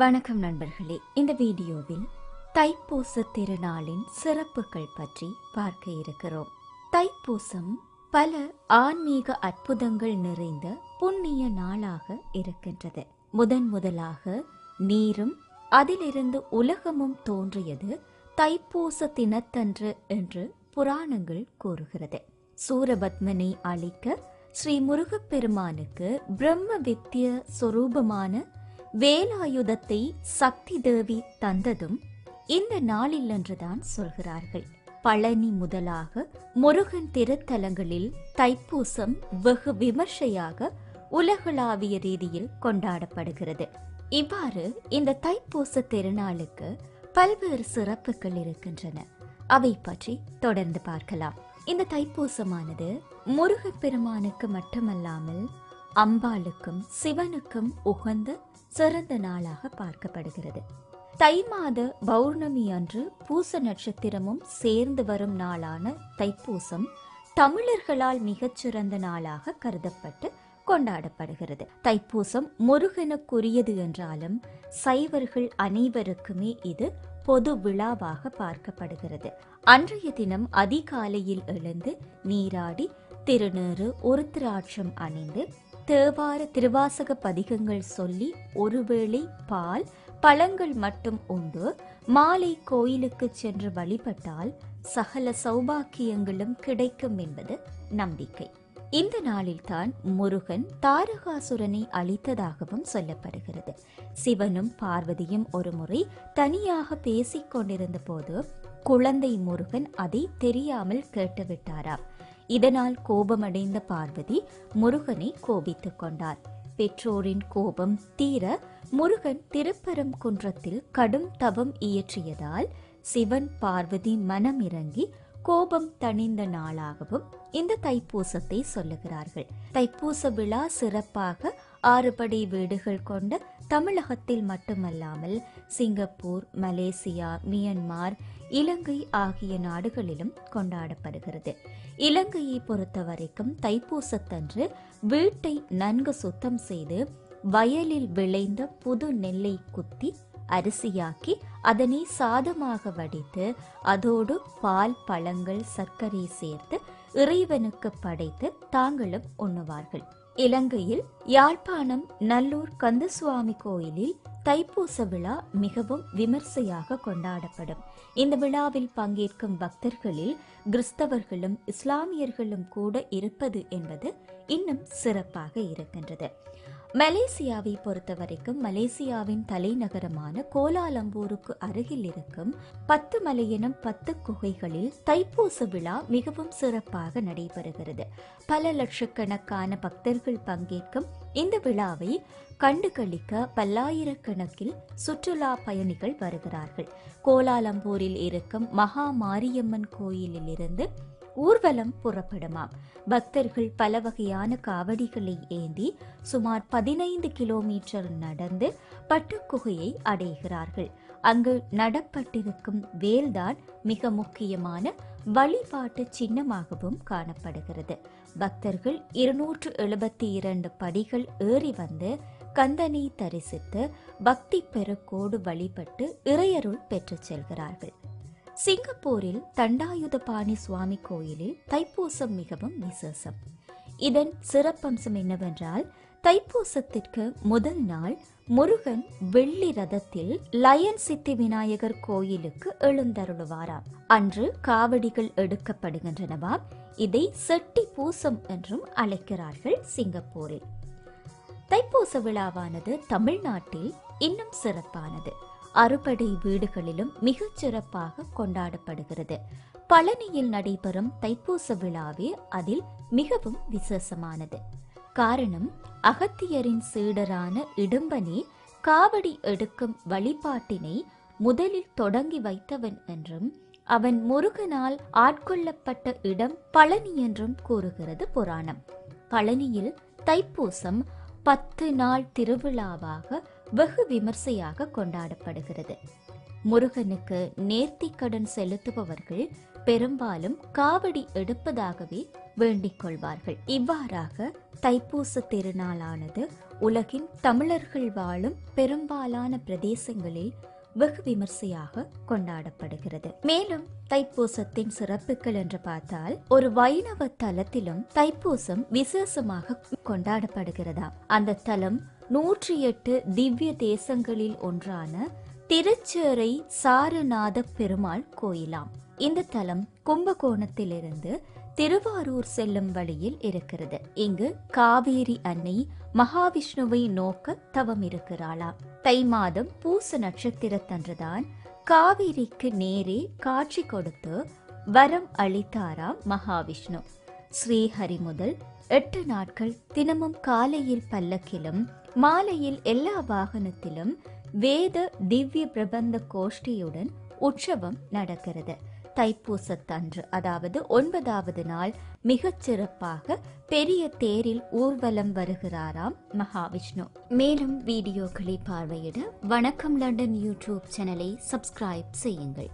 வணக்கம் நண்பர்களே. இந்த வீடியோவில் தைப்பூச திருநாளின் சிறப்புகள் பற்றி பார்க்க இருக்கிறோம். தைப்பூசம் பல ஆன்மீக அற்புதங்கள் நிறைந்த புண்ணிய நாளாக இருக்கின்றது. முதன் முதலாக நீரும் அதிலிருந்து உலகமும் தோன்றியது தைப்பூச தினத்தன்று என்று புராணங்கள் கூறுகிறது. சூரபத்மனை அழிக்க ஸ்ரீ முருகப்பெருமானுக்கு பிரம்ம வித்திய சொரூபமான வேலாயுதத்தை சக்தி தேவி தந்ததும் இந்த நாளில் என்றுதான் சொல்கிறார்கள். பழனி முதலாக முருகன் திருத்தலங்களில் தைப்பூசம் வெகு விமர்சையாக உலகளாவிய ரீதியில் கொண்டாடப்படுகிறது. இவ்வாறு இந்த தைப்பூச திருநாளுக்கு பல்வேறு சிறப்புகள் இருக்கின்றன. அவை பற்றி தொடர்ந்து பார்க்கலாம். இந்த தைப்பூசமானது முருகப்பெருமானுக்கு மட்டுமல்லாமல் அம்பாளுக்கும் சிவனுக்கும் உகந்த சிறந்த நாளாக பார்க்கப்படுகிறது. தை மாத பௌர்ணமி அன்று பூச நட்சத்திரமும் சேர்ந்து வரும் நாளான தைப்பூசம் தமிழர்களால் மிகச்சிறந்த நாளாக கருதப்பட்டு கொண்டாடப்படுகிறது. தைப்பூசம் முருகனுக்குரியது என்றாலும் சைவர்கள் அனைவருக்குமே இது பொது விழாவாக பார்க்கப்படுகிறது. அன்றைய தினம் அதிகாலையில் எழுந்து நீராடி திருநீறு திராட்சம் அணிந்து தேவார திருவாசக பதிகங்கள் சொல்லி ஒருவேளை பால் பழங்கள் மட்டும் உண்டு மாலை கோயிலுக்கு சென்று வழிபட்டால் சகல சௌபாக்கியங்களும் கிடைக்கும் என்பது நம்பிக்கை. இந்த நாளில்தான் முருகன் தாரகாசுரனை அழித்ததாகவும் சொல்லப்படுகிறது. சிவனும் பார்வதியும் ஒருமுறை தனியாக பேசிக் கொண்டிருந்த போது குழந்தை முருகன் அதை தெரியாமல் கேட்டுவிட்டாராம். இதனால் கோபமடைந்த பார்வதி முருகனை கோபித்துக் கொண்டார் பெற்றோரின் கோபம் தீர முருகன் திருப்பரம் குன்றத்தில் கடும் தவம் இயற்றியதால் சிவன் பார்வதி மனமிறங்கி கோபம் தணிந்த நாளாகவும் இந்த தைப்பூசத்தை சொல்லுகிறார்கள். தைப்பூச விழா சிறப்பாக ஆறுபடி வீடுகள் கொண்ட தமிழகத்தில் மட்டுமல்லாமல் சிங்கப்பூர் மலேசியா மியன்மார் இலங்கை ஆகிய நாடுகளிலும் கொண்டாடப்படுகிறது. இலங்கையை பொறுத்தவரைக்கும் தைப்பூசத்தன்று வீட்டை நன்கு சுத்தம் செய்து வயலில் விளைந்த புது நெல்லை குத்தி அரிசியாக்கி அதனை சாதமாக வடித்து அதோடு பால் பழங்கள் சர்க்கரை சேர்த்து இறைவனுக்கு படைத்து தாங்களும் உண்ணுவார்கள். இலங்கையில் யாழ்ப்பாணம் நல்லூர் கந்தசுவாமி கோயிலில் தைப்பூச விழா மிகவும் விமர்சையாக கொண்டாடப்படும். இந்த விழாவில் பங்கேற்கும் பக்தர்களில் கிறிஸ்தவர்களும் இஸ்லாமியர்களும் கூட இருப்பது என்பது இன்னும் சிறப்பாக இருக்கின்றது. மலேசியாவை பொறுத்தவரைக்கும் மலேசியாவின் தலைநகரமான கோலாலம்பூருக்கு அருகில் இருக்கும் பத்து மலையெனும் பத்து குகைகளில் தைப்பூச விழா மிகவும் சிறப்பாக நடைபெறுகிறது. பல லட்சக்கணக்கான பக்தர்கள் பங்கேற்கும் இந்த விழாவை கண்டுகளிக்க பல்லாயிரக்கணக்கில் சுற்றுலா பயணிகள் வருகிறார்கள். கோலாலம்பூரில் இருக்கும் மகா மாரியம்மன் கோயிலில் இருந்து ஊர்வலம் புறப்படுமாம். பக்தர்கள் பல வகையான காவடிகளை ஏந்தி சுமார் பதினைந்து கிலோமீட்டர் நடந்து பட்டுக்குகையை அடைகிறார்கள். அங்கு நடப்பட்டிருக்கும் வேல்தான் மிக முக்கியமான வழிபாட்டு சின்னமாகவும் காணப்படுகிறது. பக்தர்கள் இருநூற்று எழுபத்தி இரண்டு படிகள் ஏறி வந்து கந்தனை தரிசித்து பக்தி பெருக்கோடு வழிபட்டு இறையருள் பெற்றுச் செல்கிறார்கள். சிங்கப்பூரில் தண்டாயுதபாணி சுவாமி கோயிலில் தைப்பூசம் மிகவும் விசேஷம். இதன் சிறப்பம்சம் என்னவென்றால் தைப்பூசத்திற்கு முதல் நாள் முருகன் வெள்ளி ரதத்தில் லயன் சித்தி விநாயகர் கோயிலுக்கு எழுந்தருளுவாராம். அன்று காவடிகள் எடுக்கப்படுகின்றனவாம் இதை செட்டி பூசம் என்றும் அழைக்கிறார்கள் சிங்கப்பூரில். தைப்பூச விழாவானது தமிழ்நாட்டில் இன்னும் சிறப்பானது. அறுபடை வீடுகளிலும் மிகச் சிறப்பாக கொண்டாடப்படுகிறது. பழனியில் நடைபெறும் தைப்பூச விழாவே அதில் மிகவும் விசேஷமானது. காரணம் அகத்தியரின் சீடரான இடும்பனே காவடி எடுக்கும் வழிபாட்டினை முதலில் தொடங்கி வைத்தவன் என்றும் அவன் முருகனால் ஆட்கொள்ளப்பட்ட இடம் பழனி என்றும் கூறுகிறது புராணம். பழனியில் தைப்பூசம் பத்து நாள் திருவிழாவாக வெகு விமர்சையாக கொண்டாடப்படுகிறது. முருகனுக்கு நேர்த்திக்கடன் செலுத்துபவர்கள் பெரும்பாலும் காவடி எடுப்பதாகவே வேண்டிக் கொள்வார்கள். இவ்வாறாக தைப்பூச திருநாளானது உலகின் தமிழர்கள் வாழும் பெரும்பாலான பிரதேசங்களில் வெகு விமர்சையாக கொண்டாடப்படுகிறது. மேலும் தைப்பூசத்தின் சிறப்புகள் என்று பார்த்தால் ஒரு வைணவ தலத்திலும் தைப்பூசம் விசேஷமாக கொண்டாடப்படுகிறதா அந்த தலம் நூற்றி எட்டு திவ்ய தேசங்களில் ஒன்றான திருச்சேரை சாரநாத பெருமாள் கோயிலாம். இந்த தலம் கும்பகோணத்திலிருந்து திருவாரூர் செல்லும் வழியில் இருக்கிறது. இங்கு காவேரி அன்னை மகாவிஷ்ணுவை நோக்க தவம் இருக்கிறாளாம். தை மாதம் பூச நட்சத்திரத்தன்றுதான் காவேரிக்கு நேரே காட்சி கொடுத்து வரம் அளித்தாராம் மகாவிஷ்ணு. ஸ்ரீஹரி முதல் எட்டு நாட்கள் தினமும் காலையில் பல்லக்கிலும் மாலையில் எல்லா வாகனத்திலும் வேத திவ்ய பிரபந்த கோஷ்டியுடன் உற்சவம் நடக்கிறது. தைப்பூசத்தன்று அதாவது ஒன்பதாவது நாள் மிகச் சிறப்பாக பெரிய தேரில் ஊர்வலம் வருகிறாராம் மகாவிஷ்ணு. மேலும் வீடியோக்களை பார்வையிட வணக்கம் லண்டன் யூடியூப் சேனலை சப்ஸ்கிரைப் செய்யுங்கள்.